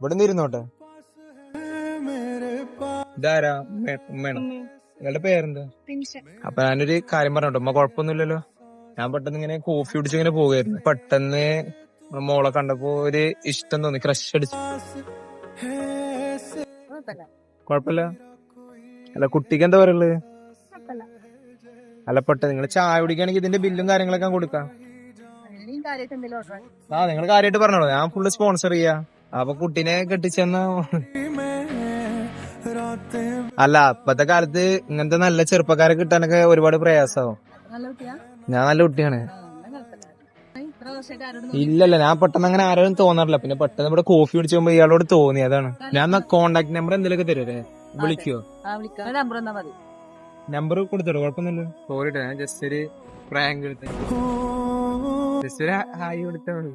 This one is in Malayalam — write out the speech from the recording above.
ഇവിടെ നിന്ന് ഇരുന്നോട്ടെ ഇതാരാ? ഉമ്മ- ഉമ്മയാണോ? നിങ്ങളുടെ പേരെന്താ? അപ്പൊ ഞാനൊരു കാര്യം പറഞ്ഞോട്ടോ? ഉമ്മ കുഴപ്പമൊന്നുമില്ലല്ലോ. ഞാൻ പെട്ടെന്ന് ഇങ്ങനെ കോഫി കുടിച്ച് ഇങ്ങനെ പോകായിരുന്നു. പെട്ടെന്ന് മോളെ കണ്ടപ്പോ ഒരു ഇഷ്ടം തോന്നി. ക്രഷ് അടിച്ചു. കുഴപ്പമില്ല. അല്ല കുട്ടിക്ക് എന്താ പറയുള്ളത് അല്ല പെട്ടെന്ന് നിങ്ങൾ ചായ കുടിക്കുകയാണെങ്കിൽ ഇതിന്റെ ബില്ലും കാര്യങ്ങളൊക്കെ കൊടുക്കാം. ആ നിങ്ങൾ കാര്യമായിട്ട് പറഞ്ഞോളൂ. ഞാൻ ഫുള്ള് സ്പോൺസർ ചെയ്യാ. അപ്പൊ കുട്ടീനെ കെട്ടിച്ചെന്ന അല്ല ഇപ്പത്തെ കാലത്ത് ഇങ്ങനത്തെ നല്ല ചെറുപ്പക്കാരെ കിട്ടാനൊക്കെ ഒരുപാട് പ്രയാസാവും. ഞാൻ നല്ല കുട്ടിയാണ്. ഇല്ലല്ല ഞാൻ പെട്ടെന്ന് അങ്ങനെ ആരോടും തോന്നാറില്ല. പിന്നെ പെട്ടെന്ന് ഇവിടെ കോഫി കുടിച്ചു പോകുമ്പോ ഇയാളോട് തോന്നി അതാണ്. ഞാൻ കോണ്ടാക്ട് നമ്പർ എന്തെങ്കിലുമൊക്കെ തരുമല്ലേ വിളിക്കോ? നമ്പർ എന്നാ മതി. നമ്പർ കൊടുത്തോ കുഴപ്പമൊന്നുമില്ല. സോറി ഞാൻ ജസ്റ്റ് ഒരു പ്രാങ്ക് എടുത്ത. ജസ്റ്റ് ഒരു ഹായ് കൊടുത്താൽ മതി